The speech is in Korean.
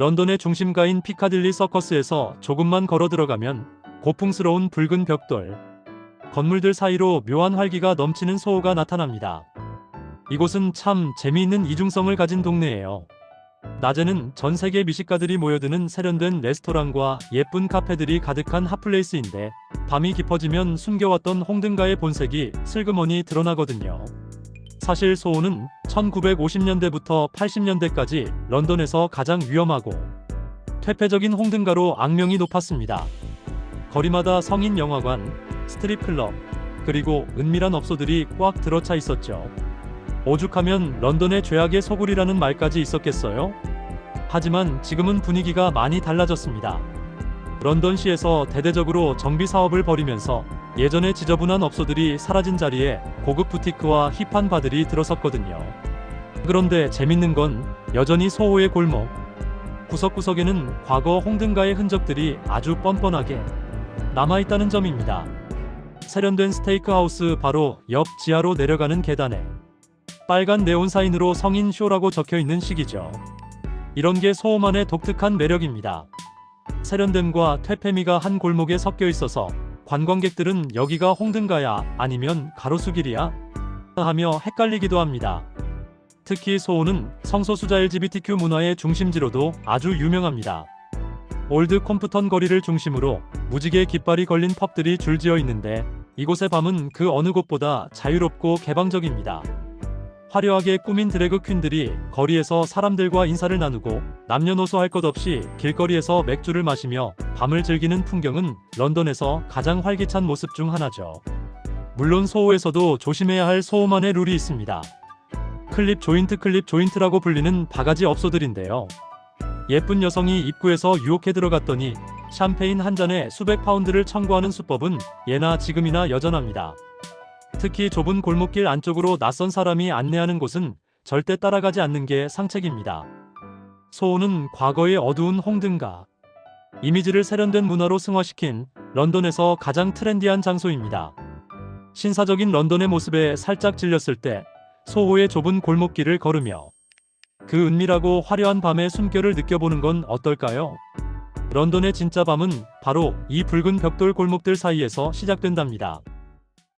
런던의 중심가인 피카딜리 서커스에서 조금만 걸어 들어가면 고풍스러운 붉은 벽돌, 건물들 사이로 묘한 활기가 넘치는 소호가 나타납니다. 이곳은 참 재미있는 이중성을 가진 동네예요. 낮에는 전 세계 미식가들이 모여드는 세련된 레스토랑과 예쁜 카페들이 가득한 핫플레이스인데 밤이 깊어지면 숨겨왔던 홍등가의 본색이 슬그머니 드러나거든요. 사실 소호는 1950년대부터 80년대까지 런던에서 가장 위험하고 퇴폐적인 홍등가로 악명이 높았습니다. 거리마다 성인 영화관, 스트립 클럽, 그리고 은밀한 업소들이 꽉 들어차 있었죠. 오죽하면 런던의 죄악의 소굴이라는 말까지 있었겠어요? 하지만 지금은 분위기가 많이 달라졌습니다. 런던시에서 대대적으로 정비 사업을 벌이면서 예전의 지저분한 업소들이 사라진 자리에 고급 부티크와 힙한 바들이 들어섰거든요. 그런데 재밌는 건 여전히 소호의 골목. 구석구석에는 과거 홍등가의 흔적들이 아주 뻔뻔하게 남아있다는 점입니다. 세련된 스테이크하우스 바로 옆 지하로 내려가는 계단에 빨간 네온 사인으로 성인 쇼라고 적혀 있는 식이죠. 이런 게 소호만의 독특한 매력입니다. 세련됨과 퇴폐미가 한 골목에 섞여 있어서 관광객들은 여기가 홍등가야 아니면 가로수길이야 하며 헷갈리기도 합니다. 특히 소호는 성소수자 LGBTQ 문화의 중심지로도 아주 유명합니다. 올드 콤프턴 거리를 중심으로 무지개 깃발이 걸린 펍들이 줄지어 있는데 이곳의 밤은 그 어느 곳보다 자유롭고 개방적입니다. 화려하게 꾸민 드래그 퀸들이 거리에서 사람들과 인사를 나누고 남녀노소 할 것 없이 길거리에서 맥주를 마시며 밤을 즐기는 풍경은 런던에서 가장 활기찬 모습 중 하나죠. 물론 소호에서도 조심해야 할 소호만의 룰이 있습니다. 클립 조인트 클립 조인트라고 불리는 바가지 업소들인데요. 예쁜 여성이 입구에서 유혹해 들어갔더니 샴페인 한 잔에 수백 파운드를 청구하는 수법은 예나 지금이나 여전합니다. 특히 좁은 골목길 안쪽으로 낯선 사람이 안내하는 곳은 절대 따라가지 않는 게 상책입니다. 소호는 과거의 어두운 홍등가, 이미지를 세련된 문화로 승화시킨 런던에서 가장 트렌디한 장소입니다. 신사적인 런던의 모습에 살짝 질렸을 때 소호의 좁은 골목길을 걸으며 그 은밀하고 화려한 밤의 숨결을 느껴보는 건 어떨까요? 런던의 진짜 밤은 바로 이 붉은 벽돌 골목들 사이에서 시작된답니다.